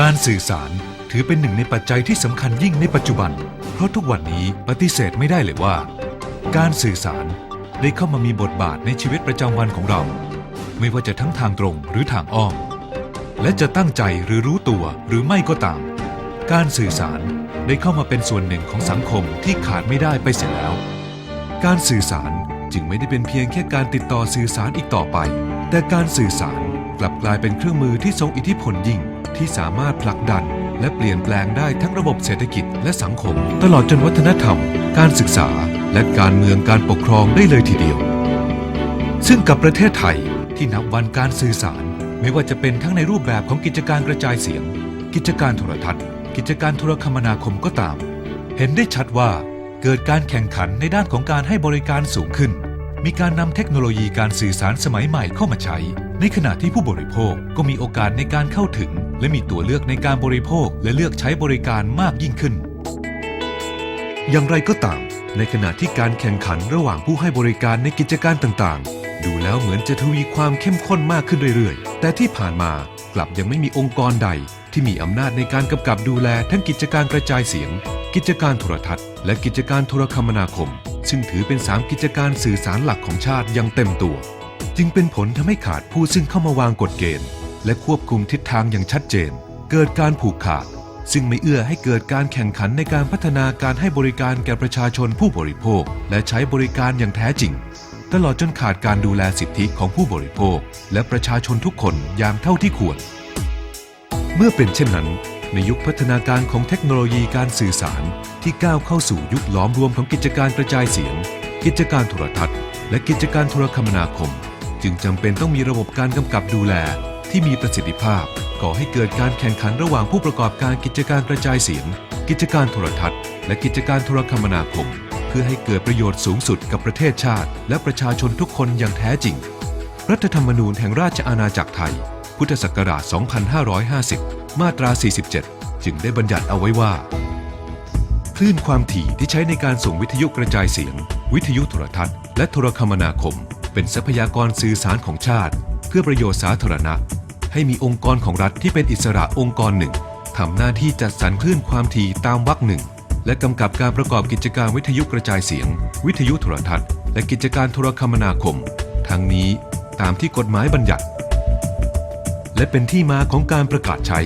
การสื่อสารถือเป็นหนึ่งในปัจจัยที่สำคัญยิ่งในปัจจุบัน เพราะทุกวันนี้ปฏิเสธไม่ได้เลยว่า การสื่อสารได้เข้ามามีบทบาทในชีวิตประจำวันของเรา ไม่ว่าจะทั้งทางตรงหรือทางอ้อม และจะตั้งใจหรือรู้ตัวหรือไม่ก็ตาม การสื่อสารได้เข้ามาเป็นส่วนหนึ่งของสังคมที่ขาดไม่ได้ไปเสียแล้ว การสื่อสารจึงไม่ได้เป็นเพียงแค่การติดต่อสื่อสารอีกต่อไป แต่การสื่อสารกลับกลายเป็นเครื่องมือที่ทรงอิทธิพลยิ่ง ที่สามารถผลักดัน และเปลี่ยนแปลงได้ทั้งระบบเศรษฐกิจและสังคม ตลอดจนวัฒนธรรม การศึกษา และการเมืองการปกครองได้เลยทีเดียว ซึ่งกับประเทศไทยที่นับวันการสื่อสาร ไม่ว่าจะเป็นทั้งในรูปแบบของกิจการกระจายเสียง กิจการโทรทัศน์ กิจการโทรคมนาคมก็ตาม เห็นได้ชัดว่าเกิดการแข่งขันในด้านของการให้บริการสูงขึ้น มีการนำเทคโนโลยีการสื่อสารสมัยใหม่เข้ามาใช้ ในขณะที่ผู้บริโภคก็มีโอกาสในการเข้าถึงและมีตัวเลือกในการบริโภคและเลือกใช้บริการมากยิ่งขึ้น อย่างไรก็ตาม ในขณะที่การแข่งขันระหว่างผู้ให้บริการในกิจการต่างๆ ดูแล้วเหมือนจะทวีความเข้มข้นมากขึ้นเรื่อยๆ แต่ที่ผ่านมากลับยังไม่มีองค์กรใด ที่มีอำนาจในการกำกับดูแลทั้งกิจการกระจายเสียง กิจการโทรทัศน์ และกิจการโทรคมนาคม ซึ่งถือเป็น 3 กิจการสื่อสารหลักของชาติอย่างเต็มตัว จึงเป็นผลทำให้ขาดผู้ซึ่งเข้ามาวางกฎเกณฑ์ และควบคุมทิศทางอย่างชัดเจน เกิดการผูกขาด ซึ่งไม่เอื้อให้เกิดการแข่งขันในการพัฒนาการให้บริการแก่ประชาชนผู้บริโภค และใช้บริการอย่างแท้จริง ตลอดจนขาดการดูแลสิทธิของผู้บริโภค และประชาชนทุกคนอย่างเท่าที่ควร เมื่อเป็นเช่นนั้น ในยุคพัฒนาการของเทคโนโลยีการสื่อสารที่ก้าวเข้าสู่ยุคล้อมรวมของกิจการกระจายเสียง กิจการโทรทัศน์ และกิจการโทรคมนาคม จึงจำเป็นต้องมีระบบการกำกับดูแล ที่มีประสิทธิภาพ ก่อให้เกิดการแข่งขันระหว่างผู้ประกอบการกิจการกระจายเสียง กิจการโทรทัศน์ และกิจการโทรคมนาคม เพื่อให้เกิดประโยชน์สูงสุดกับประเทศชาติ และประชาชนทุกคนอย่างแท้จริง รัฐธรรมนูญแห่งราชอาณาจักรไทย พุทธศักราช 2550 มาตรา 47 จึงได้บัญญัติเอาไว้ว่าคลื่นความถี่ที่ใช้ในการส่งวิทยุกระจายเสียง วิทยุโทรทัศน์ และโทรคมนาคม เป็นทรัพยากรสื่อสารของชาติ เพื่อประโยชน์สาธารณะ ให้มีองค์กรของรัฐที่เป็นอิสระองค์กรหนึ่งทำหน้าที่จัดสรรคลื่นความถี่ตามวรรคหนึ่ง และกำกับการประกอบกิจการวิทยุกระจายเสียง วิทยุโทรทัศน์ และกิจการโทรคมนาคม ทั้งนี้ตามที่กฎหมายบัญญัติ และเป็นที่มาของการประกาศใช้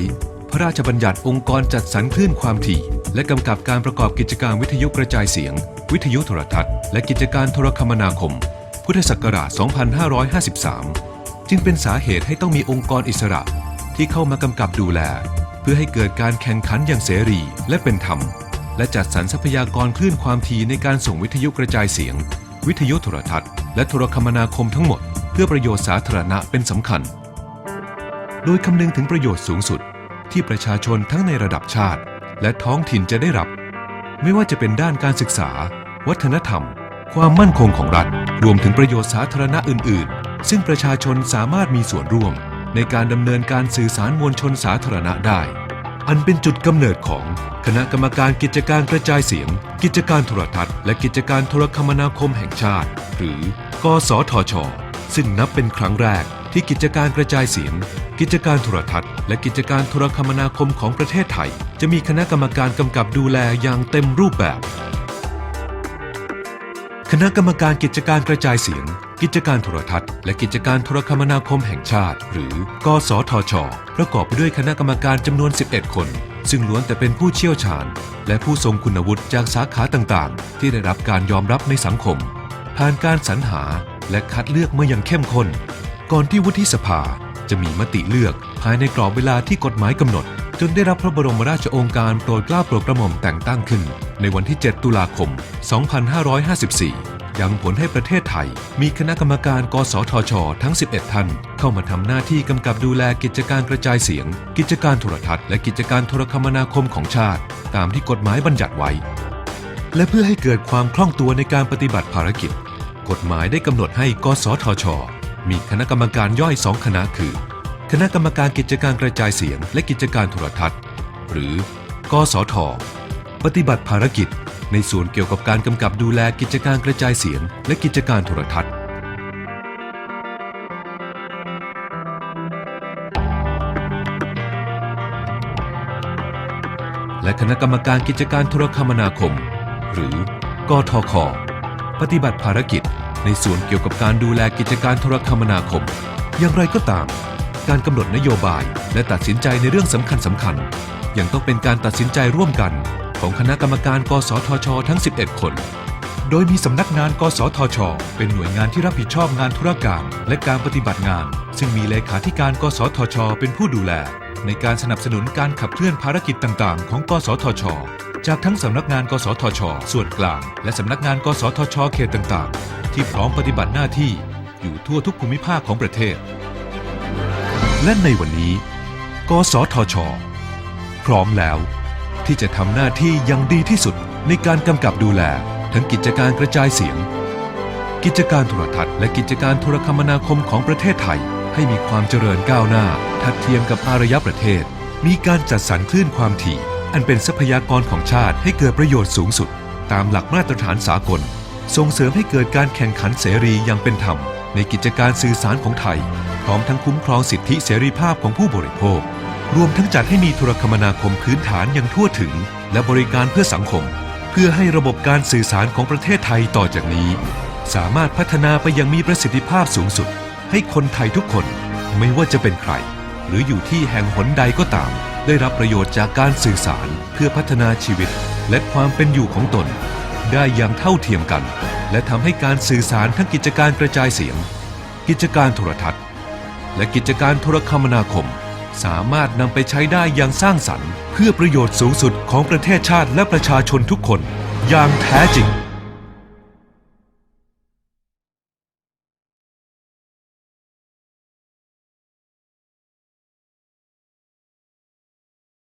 พระราชบัญญัติองค์กรจัดสรรคลื่นความถี่ และกำกับการประกอบกิจการวิทยุกระจายเสียง วิทยุโทรทัศน์ และกิจการโทรคมนาคม พุทธศักราช 2553 จึงเป็นสาเหตุให้ต้องมีองค์กรอิสระ ที่เข้ามากำกับดูแล เพื่อให้เกิดการแข่งขันอย่างเสรีและเป็นธรรม และจัดสรรทรัพยากรคลื่นความถี่ในการส่งวิทยุกระจายเสียง วิทยุโทรทัศน์ และโทรคมนาคมทั้งหมด เพื่อประโยชน์สาธารณะเป็นสำคัญ โดยคำนึงถึงประโยชน์สูงสุด ที่ประชาชนทั้งในระดับชาติ และท้องถิ่นจะได้รับ ไม่ว่าจะเป็นด้านการศึกษา วัฒนธรรม ความมั่นคงของรัฐ รวมถึงประโยชน์สาธารณะอื่น ๆ ซึ่งประชาชนสามารถมีส่วนร่วมในการดำเนินการสื่อสารมวลชนสาธารณะได้ อันเป็นจุดกำเนิดของคณะกรรมการกิจการกระจายเสียง กิจการโทรทัศน์ และกิจการโทรคมนาคมแห่งชาติ หรือกสทช ซึ่งนับเป็นครั้งแรกที่กิจการกระจายเสียง กิจการโทรทัศน์ และกิจการโทรคมนาคมของประเทศไทย จะมีคณะกรรมการกำกับดูแลอย่างเต็มรูปแบบ คณะกรรมการกิจการกระจายเสียง กิจการโทรทัศน์ และกิจการโทรคมนาคมแห่งชาติ หรือ กสทช ประกอบไปด้วยคณะกรรมการจำนวน 11 คน ซึ่งล้วนแต่เป็นผู้เชี่ยวชาญ และผู้ทรงคุณวุฒิจากสาขาต่างๆ ที่ได้รับการยอมรับในสังคม ผ่านการสรรหาและคัดเลือกมาอย่างเข้มข้น ก่อนที่วุฒิสภาจะมีมติเลือกภายในกรอบเวลาที่กฎหมายกำหนด จนได้รับพระบรมราชโองการโปรดเกล้าโปรดกระหม่อมแต่งตั้งขึ้น ในวันที่ 7 ตุลาคม 2554 ยังผลให้ประเทศไทย มีคณะกรรมการ กสทช ทั้ง 11 ท่าน เข้ามาทำหน้าที่กำกับดูแลกิจการกระจายเสียง กิจการโทรทัศน์และกิจการโทรคมนาคมของชาติ ตามที่กฎหมายบัญญัติไว้ และเพื่อให้เกิดความคล่องตัวในการปฏิบัติภารกิจ กฎหมายได้กำหนดให้ กสทช มีคณะกรรมการย่อยสองคณะคือ คณะกรรมการกิจการกระจายเสียงและกิจการโทรทัศน์ หรือกสท ปฏิบัติภารกิจ ในส่วนเกี่ยวกับการกำกับดูแลกิจการกระจายเสียง และกิจการโทรทัศน์ และคณะกรรมการกิจการโทรคมนาคม หรือกทค ปฏิบัติภารกิจ ในส่วนเกี่ยวกับการดูแลกิจการโทรคมนาคม อย่างไรก็ตาม การกำหนดนโยบาย และตัดสินใจในเรื่องสำคัญสำคัญๆยังต้องเป็นการตัดสินใจร่วมกัน ของคณะกรรมการกสทช ทั้ง 11 คน โดยมีสำนักงานกสทช เป็นหน่วยงานที่รับผิดชอบงานธุรการและการปฏิบัติงาน ซึ่งมีเลขาธิการกสทช เป็นผู้ดูแล ในการสนับสนุนการขับเคลื่อนภารกิจต่างๆ ของ กสทช จากทั้งสำนักงาน กสทช ส่วนกลาง และสำนักงาน กสทช เขตต่างๆ ที่พร้อมปฏิบัติหน้าที่อยู่ทั่วทุกภูมิภาคของประเทศ และในวันนี้ กสทช พร้อมแล้วที่จะทำหน้าที่อย่างดีที่สุดในการกำกับดูแล ทั้งกิจการกระจายเสียง กิจการโทรทัศน์และกิจการโทรคมนาคมของประเทศไทย ให้มีความเจริญก้าวหน้า ทัดเทียมกับอารยประเทศ มีการจัดสรรคลื่นความถี่ อันเป็นทรัพยากรของชาติให้เกิดประโยชน์สูงสุด ตามหลักมาตรฐานสากล ส่งเสริมให้เกิดการแข่งขันเสรีอย่างเป็นธรรม ในกิจการสื่อสารของไทย พร้อมทั้งคุ้มครองสิทธิเสรีภาพของผู้บริโภค รวมทั้งจัดให้มีโทรคมนาคมพื้นฐานอย่างทั่วถึง และบริการเพื่อสังคม เพื่อให้ระบบการสื่อสารของประเทศไทยต่อจากนี้ สามารถพัฒนาไปอยังมีประสิทธิภาพสูงสุด ให้คนไทยทุกคนไม่ว่าจะเป็นใคร หรืออยู่ที่แห่งหนใดก็ตาม ได้รับประโยชน์จากการสื่อสารเพื่อพัฒนาชีวิต และความเป็นอยู่ของตน ได้อย่างเท่าเทียมกัน และทำให้การสื่อสารทั้งกิจการกระจายเสียง กิจการโทรทัศน์ และกิจการโทรคมนาคม สามารถนำไปใช้ได้อย่างสร้างสรรค์ เพื่อประโยชน์สูงสุดของประเทศชาติและประชาชนทุกคน อย่างแท้จริง